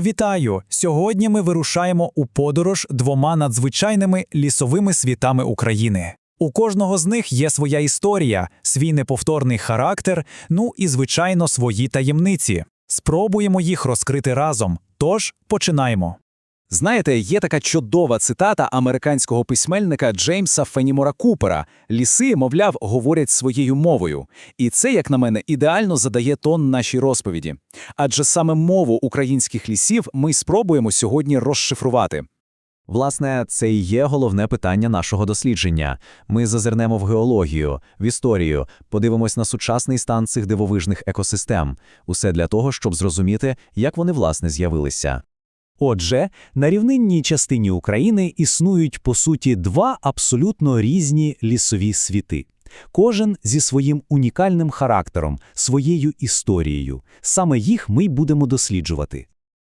Вітаю! Сьогодні ми вирушаємо у подорож двома надзвичайними лісовими світами України. У кожного з них є своя історія, свій неповторний характер, ну і, звичайно, свої таємниці. Спробуємо їх розкрити разом. Тож починаємо. Знаєте, є така чудова цитата американського письменника Джеймса Фенімора Купера: ліси, мовляв, говорять своєю мовою. І це, як на мене, ідеально задає тон нашій розповіді. Адже саме мову українських лісів ми спробуємо сьогодні розшифрувати. Власне, це і є головне питання нашого дослідження. Ми зазирнемо в геологію, в історію, подивимось на сучасний стан цих дивовижних екосистем. Усе для того, щоб зрозуміти, як вони власне з'явилися. Отже, на рівнинній частині України існують по суті два абсолютно різні лісові світи. Кожен зі своїм унікальним характером, своєю історією. Саме їх ми будемо досліджувати.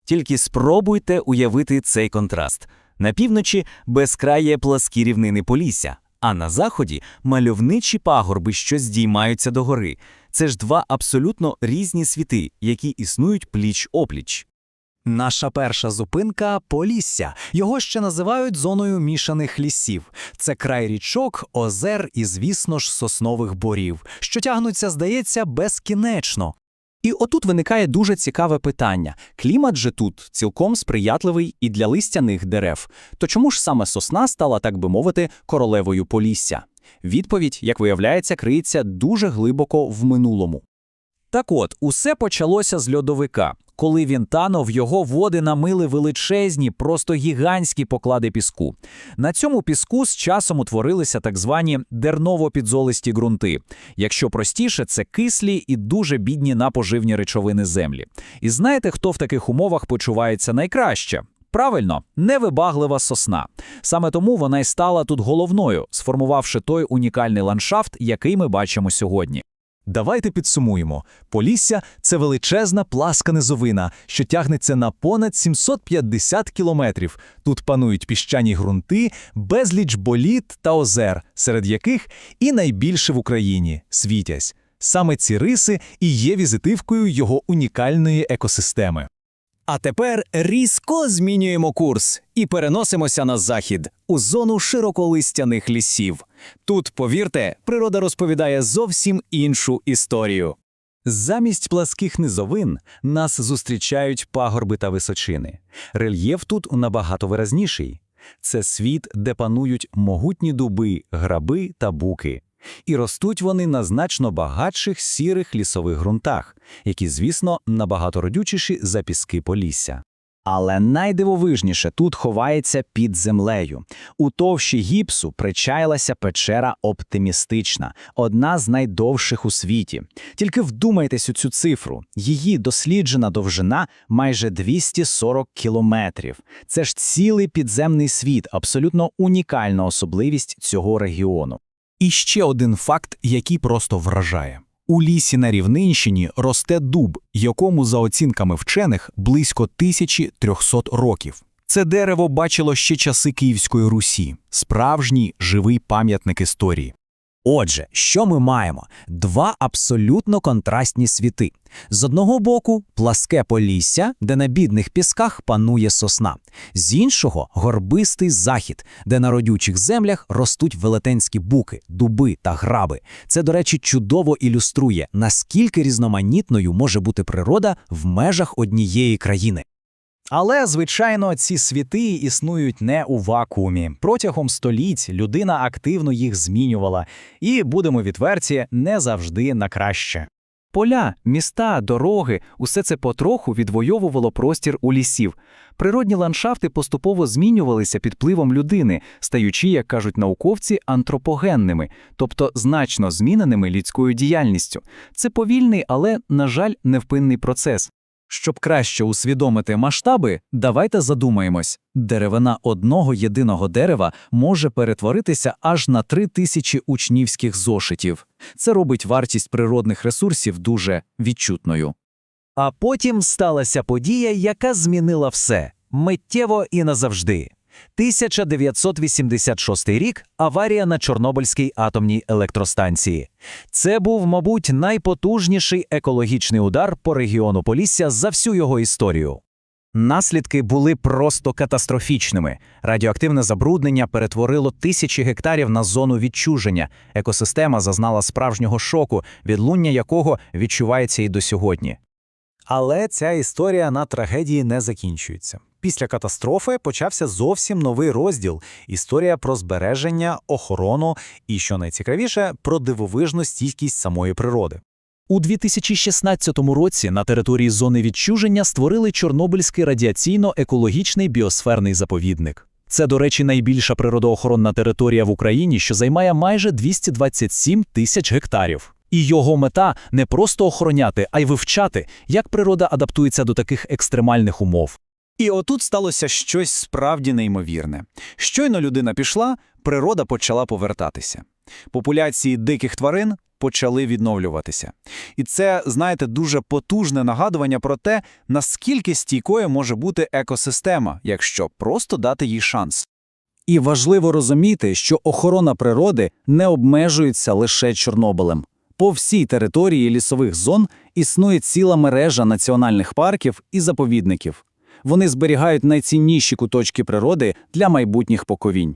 Тільки спробуйте уявити цей контраст. На півночі безкрає пласкі рівнини Полісся, а на заході мальовничі пагорби, що здіймаються догори. Це ж два абсолютно різні світи, які існують пліч-опліч. Наша перша зупинка Полісся. Його ще називають зоною мішаних лісів. Це край річок, озер і, звісно ж, соснових борів, що тягнуться, здається, безкінечно. І отут виникає дуже цікаве питання. Клімат же тут цілком сприятливий і для листяних дерев. То чому ж саме сосна стала, так би мовити, королевою Полісся? Відповідь, як виявляється, криється дуже глибоко в минулому. Так от, усе почалося з льодовика. Коли він танув, його води намили величезні, просто гігантські поклади піску. На цьому піску з часом утворилися так звані дерново-підзолисті ґрунти. Якщо простіше, це кислі і дуже бідні на поживні речовини землі. І знаєте, хто в таких умовах почувається найкраще? Правильно, невибаглива сосна. Саме тому вона й стала тут головною, сформувавши той унікальний ландшафт, який ми бачимо сьогодні. Давайте підсумуємо. Полісся – це величезна пласка низовина, що тягнеться на понад 750 кілометрів. Тут панують піщані ґрунти, безліч боліт та озер, серед яких і найбільше в Україні – Світязь. Саме ці риси і є візитивкою його унікальної екосистеми. А тепер різко змінюємо курс і переносимося на захід, у зону широколистяних лісів. Тут, повірте, природа розповідає зовсім іншу історію. Замість пласких низовин нас зустрічають пагорби та височини. Рельєф тут набагато виразніший. Це світ, де панують могутні дуби, граби та буки. І ростуть вони на значно багатших сірих лісових ґрунтах, які, звісно, набагато родючіші за піски Полісся. Але найдивовижніше тут ховається під землею. У товщі гіпсу причаїлася печера оптимістична, одна з найдовших у світі. Тільки вдумайтесь у цю цифру. Її досліджена довжина майже 240 кілометрів. Це ж цілий підземний світ, абсолютно унікальна особливість цього регіону. І ще один факт, який просто вражає. У лісі на Рівненщині росте дуб, якому, за оцінками вчених, близько 1300 років. Це дерево бачило ще часи Київської Русі, справжній живий пам'ятник історії. Отже, що ми маємо? Два абсолютно контрастні світи. З одного боку пласке полісся, де на бідних пісках панує сосна, з іншого горбистий захід, де на родючих землях ростуть велетенські буки, дуби та граби. Це, до речі, чудово ілюструє, наскільки різноманітною може бути природа в межах однієї країни. Але, звичайно, ці світи існують не у вакуумі. Протягом століть людина активно їх змінювала, і, будемо відверті, не завжди на краще. Поля, міста, дороги усе це потроху відвоювало простір у лісів. Природні ландшафти поступово змінювалися під впливом людини, стаючи, як кажуть науковці, антропогенними, тобто значно зміненими людською діяльністю. Це повільний, але, на жаль, невпинний процес. Щоб краще усвідомити масштаби, давайте задумаємось. Деревина одного єдиного дерева може перетворитися аж на три тисячі учнівських зошитів. Це робить вартість природних ресурсів дуже відчутною. А потім сталася подія, яка змінила все миттєво і назавжди. 1986 рік аварія на Чорнобильській атомній електростанції. Це був, мабуть, найпотужніший екологічний удар по регіону Полісся за всю його історію. Наслідки були просто катастрофічними. Радіоактивне забруднення перетворило тисячі гектарів на зону відчуження. Екосистема зазнала справжнього шоку, відлуння якого відчувається і до сьогодні. Але ця історія на трагедії не закінчується. Після катастрофи почався зовсім новий розділ історія про збереження, охорону і, що найцікавіше, про дивовижну стійкість самої природи. У 2016 році на території зони відчуження створили Чорнобильський радіаційно-екологічний біосферний заповідник. Це, до речі, найбільша природоохоронна територія в Україні, що займає майже 227 тисяч гектарів. І його мета не просто охороняти, а й вивчати, як природа адаптується до таких екстремальних умов. І отут сталося щось справді неймовірне. Щойно людина пішла, природа почала повертатися. Популяції диких тварин почали відновлюватися. І це, знаєте, дуже потужне нагадування про те, наскільки стійкою може бути екосистема, якщо просто дати їй шанс. І важливо розуміти, що охорона природи не обмежується лише Чорнобилем. По всій території лісових зон існує ціла мережа національних парків і заповідників. Вони зберігають найцінніші куточки природи для майбутніх поколінь.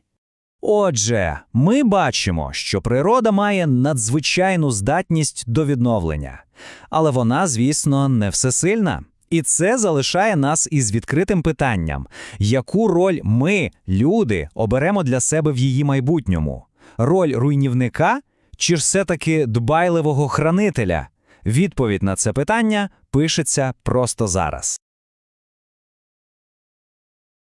Отже, ми бачимо, що природа має надзвичайну здатність до відновлення. Але вона, звісно, не всесильна. І це залишає нас із відкритим питанням, яку роль ми, люди, оберемо для себе в її майбутньому? Роль руйнівника чи ж все-таки дбайливого хранителя? Відповідь на це питання пишеться просто зараз.